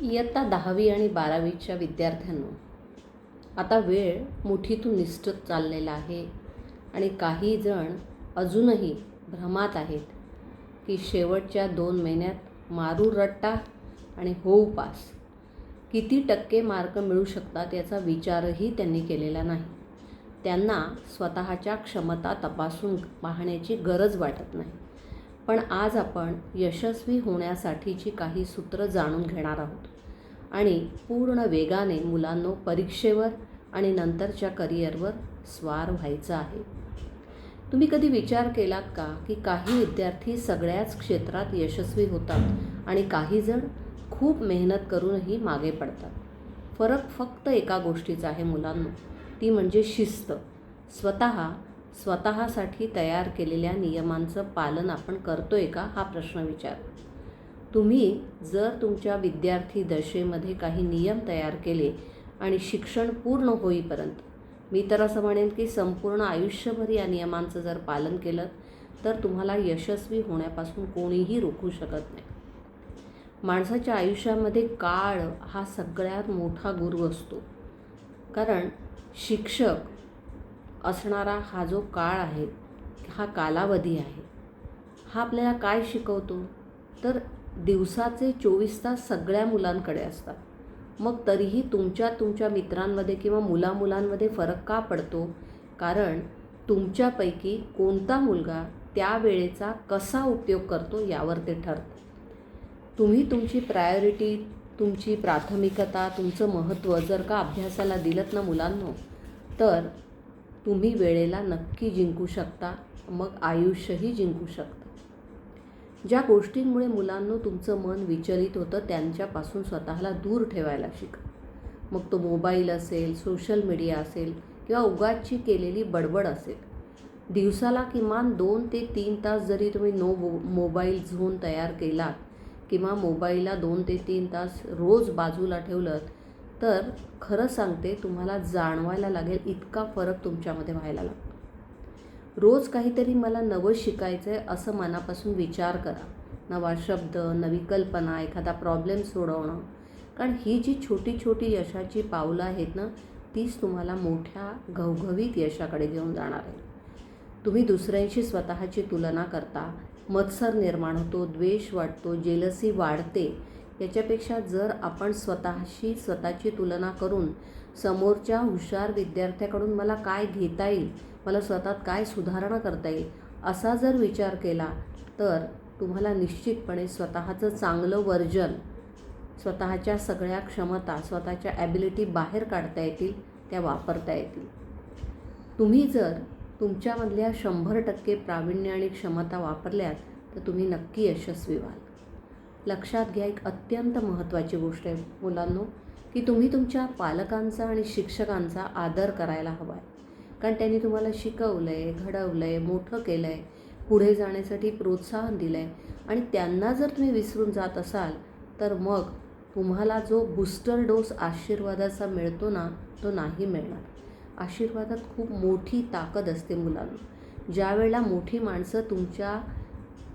इयत्ता दहावी आणि बारावीच्या विद्यार्थ्यांनो आता वेळ मुठीतून निसटत चाललेला आहे आणि काही जण अजूनही भ्रमात आहेत की शेवटच्या दोन महिन्यात मारू रट्टा आणि होऊ पास. किती टक्के मार्क मिळू शकतात याचा विचारही त्यांनी केलेला नाही. त्यांना स्वतःच्या क्षमता तपासून पाहण्याची गरज वाटत नाही. पण आज आपण यशस्वी होण्यासाठीची काही सूत्रं जाणून घेणार आहोत. आणि पूर्ण वेगाने मुलांनो परीक्षेवर आणि नंतरच्या करिअरवर स्वार व्हायचं आहे. तुम्ही कधी विचार केलात का की काही विद्यार्थी सगळ्याच क्षेत्रात यशस्वी होतात आणि काही जण खूप मेहनत करूनही मागे पडतात? फरक फक्त एका गोष्टीचा आहे मुलांनो ती म्हणजे शिस्त. स्वतः स्वतःसाठी तयार केलेल्या नियमांचं पालन आपण करतो आहे का? हा प्रश्न विचार. तुम्ही जर तुमच्या विद्यार्थी दशेमध्ये काही नियम तयार केले आणि शिक्षण पूर्ण होईपर्यंत मी तर असं म्हणेन की संपूर्ण आयुष्यभर या नियमांचं जर पालन केलं तर तुम्हाला यशस्वी होण्यापासून कोणीही रोखू शकत नाही. माणसाच्या आयुष्यामध्ये काळ हा सगळ्यात मोठा गुरु असतो. कारण शिक्षक असणारा हा जो काळ आहे हा कालावधी आहे हा आपल्याला काय शिकवतो? तर दिवसाचे चोवीस तास सगळ्या मुलांकडे असतात. मग तरीही तुमच्या तुमच्या मित्रांमध्ये किंवा मुलामुलांमध्ये फरक का पडतो? कारण तुमच्यापैकी कोणता मुलगा त्या वेळेचा कसा उपयोग करतो यावर ते ठरतं. तुम्ही तुमची प्रायोरिटी तुमची प्राथमिकता तुमचं महत्त्व जर का अभ्यासाला दिलंत ना मुलांनो तर तुम्ही वेळेला नक्की जिंकू शकता मग आयुष्यही जिंकू शकता. ज्या गोष्टींमुळे मुलांनो तुमचं मन विचलित होतं त्यांच्यापासून स्वतःला दूर ठेवायला शिका. मग तो मोबाईल असेल सोशल मीडिया असेल किंवा उगाचची केलेली बडबड असेल. दिवसाला किमान दोन ते तीन तास जरी तुम्ही नो मोबाईल झोन तयार केलात किंवा मोबाईलला दोन ते तीन तास रोज बाजूला ठेवलं तर खरं सांगते तुम्हाला जाणवायला लागेल इतका फरक तुमच्यामध्ये व्हायला लागतो. रोज काहीतरी मला नवं शिकायचं आहे असं मनापासून विचार करा. नवा शब्द नवी कल्पना एखादा प्रॉब्लेम सोडवणं. कारण ही जी छोटी छोटी यशाची पावलं आहेत ना तीच तुम्हाला मोठ्या घवघवीत यशाकडे घेऊन जाणार आहे तुम्ही दुसऱ्यांशी स्वतःची तुलना करता. मत्सर निर्माण होतो द्वेष वाटतो जेलसी वाढते. याच्यापेक्षा जर आपण स्वतःशी स्वतःची तुलना करून समोरच्या हुशार विद्यार्थ्याकडून मला काय घेता येईल मला स्वतःत काय सुधारणा करता येईल असा जर विचार केला तर तुम्हाला निश्चितपणे स्वतःचं चांगलं वर्जन स्वतःच्या सगळ्या क्षमता स्वतःच्या ॲबिलिटी बाहेर काढता येतील त्या वापरता येतील. तुम्ही जर तुमच्यामधल्या शंभर टक्के प्रावीण्य आणि क्षमता वापरल्यात तर तुम्ही नक्की यशस्वी व्हाल. लक्षात घ्या एक अत्यंत महत्त्वाची गोष्ट आहे मुलांनो की तुम्ही तुमच्या पालकांचा आणि शिक्षकांचा आदर करायला हवा आहे. कारण त्यांनी तुम्हाला शिकवलं आहे घडवलं आहे मोठं केलं आहे पुढे जाण्यासाठी प्रोत्साहन दिलं आहे आणि त्यांना जर तुम्ही विसरून जात असाल तर मग तुम्हाला जो बूस्टर डोस आशीर्वादाचा मिळतो ना तो नाही मिळणार. आशीर्वादात खूप मोठी ताकद असते मुलांना. ज्या वेळेला मोठी माणसं तुमच्या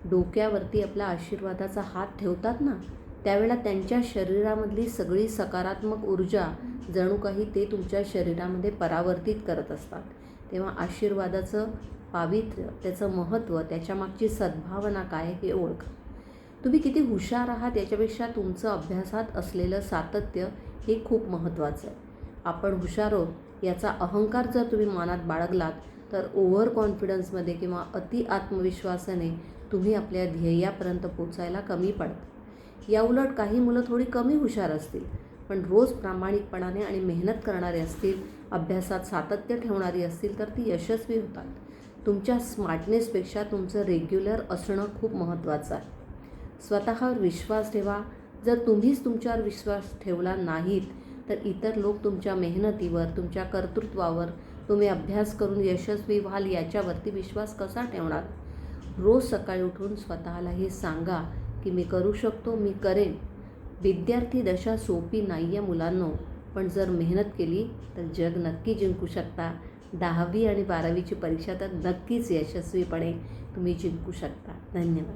डोक्यावरती आपल्या आशीर्वादाचा हात ठेवतात ना त्यावेळेला त्यांच्या शरीरामधली सगळी सकारात्मक ऊर्जा जणू काही ते तुमच्या शरीरामध्ये परावर्तित करत असतात. तेव्हा आशीर्वादाचं पावित्र्य त्याचं महत्त्व त्याच्यामागची सद्भावना काय हे ओळख. तुम्ही किती हुशार आहात याच्यापेक्षा तुमचं अभ्यासात असलेलं सातत्य हे खूप महत्त्वाचं आहे. आपण हुशार आहोत याचा अहंकार जर तुम्ही मनात बाळगलात तर ओव्हर कॉन्फिडन्समध्ये किंवा अति आत्मविश्वासाने तुम्ही आपल्या ध्येयापर्यंत पोचायला कमी पडता. याउलट काही मुलं थोडी कमी हुशार असतील पण रोज प्रामाणिकपणाने आणि मेहनत करणारे असतील अभ्यासात सातत्य ठेवणारी असतील तर ती यशस्वी होतात. तुमच्या स्मार्टनेसपेक्षा तुमचं रेग्युलर असणं खूप महत्त्वाचं आहे. स्वतःवर विश्वास ठेवा. जर तुम्हीच तुमच्यावर विश्वास ठेवला नाहीत तर इतर लोक तुमच्या मेहनतीवर तुमच्या कर्तृत्वावर तुम्ही अभ्यास करून यशस्वी व्हाल याच्यावरती विश्वास कसा ठेवणार? रोज सकाळी उठून स्वतःला हे सांगा की मी करू शकतो मी करेन. विद्यार्थी दशा सोपी नाही आहे मुलांनो पण जर मेहनत केली तर जग नक्की जिंकू शकता. दहावी आणि बारावीची परीक्षा तर नक्कीच यशस्वीपणे तुम्ही जिंकू शकता. धन्यवाद.